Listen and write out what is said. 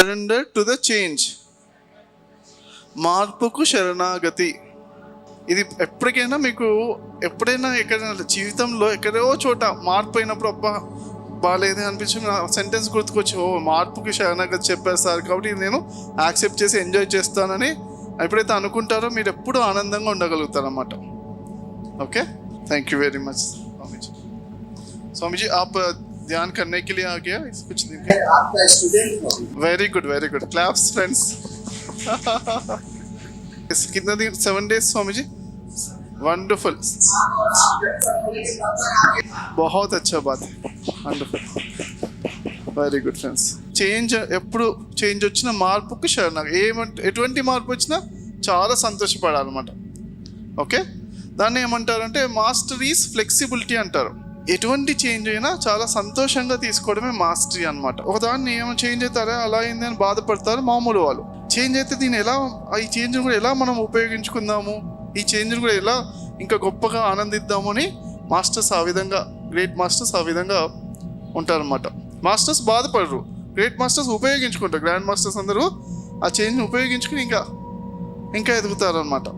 Surrender to the change మార్పుకు శరణాగతి. ఇది ఎప్పటికైనా మీకు ఎప్పుడైనా ఎక్కడైనా జీవితంలో ఎక్కడో చోట మార్పు అయినప్పుడు అబ్బా బాగాలేదే అనిపించి నా సెంటెన్స్ గుర్తుకొచ్చి ఓ మార్పుకి శరణాగతి చెప్పారు సార్ కాబట్టి నేను యాక్సెప్ట్ చేసి ఎంజాయ్ చేస్తానని ఎప్పుడైతే అనుకుంటారో మీరు ఎప్పుడూ ఆనందంగా ఉండగలుగుతారు అన్నమాట okay thank you very much Swamiji. Swamiji ఆ ध्यान करने के लिए आ गया इस कुछ दिन के मैं आपका स्टूडेंट हूँ very good very good claps friends कितना दिन seven days Swami ji wonderful बहुत अच्छा बात है wonderful very good friends change ఎప్పుడు చేంజ్ వచ్చిన మార్పుకి శరణ ఏమంటే ఎటువంటి మార్పు వచ్చినా చాలా సంతోషపడాలన్నమాట ఓకే దాన్ని ఏమంటారంటే మాస్టరీస్ ఫ్లెక్సిబిలిటీ అంటారు ఎటువంటి చేంజ్ అయినా చాలా సంతోషంగా తీసుకోవడమే మాస్టరీ అనమాట ఒకదాన్ని ఏమో చేంజ్ అవుతారా అలా అయింది అని బాధపడతారు మామూలు వాళ్ళు. చేంజ్ అయితే దీన్ని ఎలా ఈ చేంజ్ కూడా ఎలా మనం ఉపయోగించుకుందాము? ఈ చేంజ్ కూడా ఎలా ఇంకా గొప్పగా ఆనందిద్దాము అని మాస్టర్స్ ఆ విధంగా గ్రేట్ మాస్టర్స్ ఆ విధంగా ఉంటారన్నమాట. మాస్టర్స్ బాధపడరు. గ్రేట్ మాస్టర్స్ ఉపయోగించుకుంటారు. గ్రాండ్ మాస్టర్స్ అందరూ ఆ చేంజ్ని ఉపయోగించుకుని ఇంకా ఇంకా ఎదుగుతారనమాట